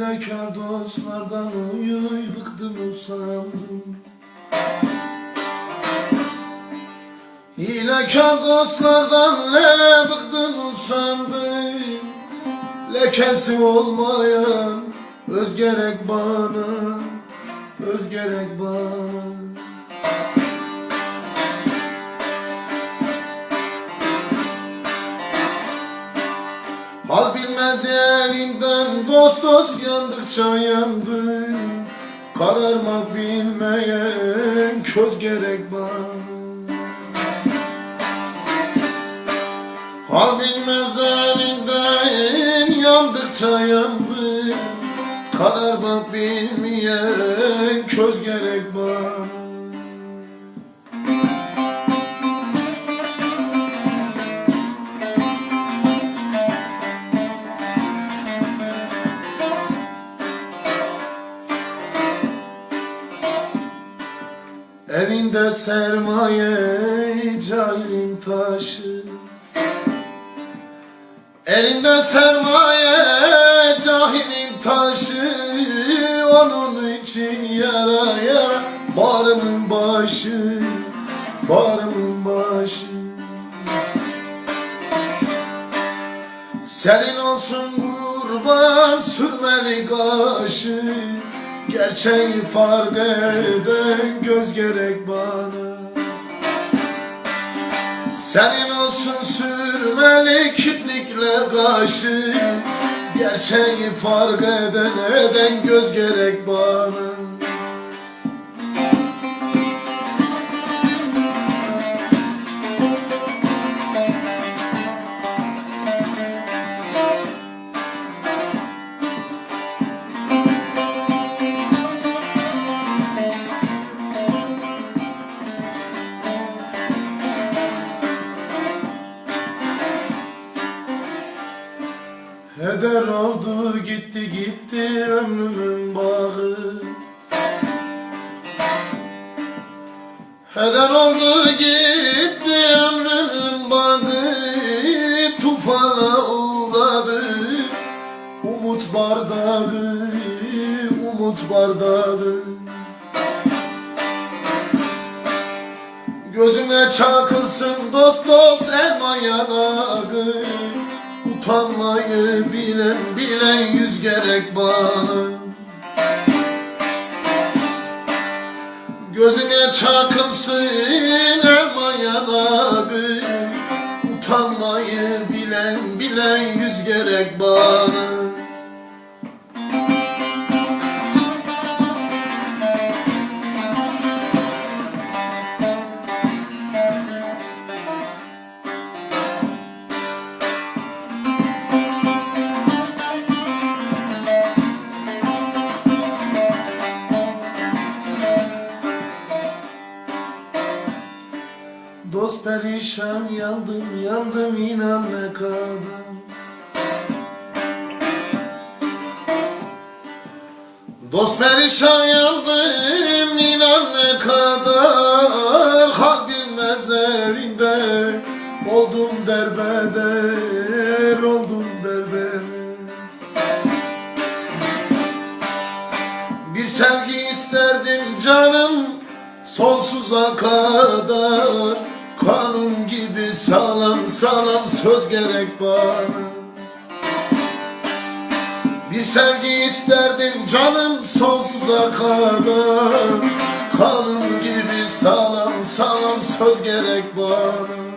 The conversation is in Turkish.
Hilekar dostlardan uyuy bıktım usandım. Hilekar dostlardan lele bıktım usandım. Lekesi olmayan öz gerek bana Öz gerek bana Hal bilmez elinden dost dost yandıkça yandım. Kararmak bilmeyen köz gerek bana Hal bilmez elinden yandıkça yandım. Kararmak bilmeyen köz gerek bana Elinde sermaye cahilin taşı. Elinde sermaye cahilin taşı. Onun için yara yara Barımın başı Barımın başı. Senin olsun kurban sürmeli kaşı Gerçeği fark eden göz gerek bana. Senin olsun sürmeli kirpikle kaşı Gerçeği fark eden eden göz gerek bana Heder oldu gitti gitti ömrümün bağı. Heder oldu gitti ömrümün bağı. Tufana uğradı umut bardağı Umut bardağı. Gözüne çakılsın dost dost elma yanağı Utanmayı bilen bilen yüz gerek bana Gözüne çakılsın Dost perişan yandım yandım inan ne kadar. Dost perişan yandım inan ne kadar. Kalbim mezarinde oldum derbeder oldum derbeder. Bir sevgi isterdim canım sonsuza kadar Kanun gibi sağlam sağlam söz gerek bana Bir sevgi isterdim canım sonsuza kadar. Kanun gibi sağlam sağlam söz gerek bana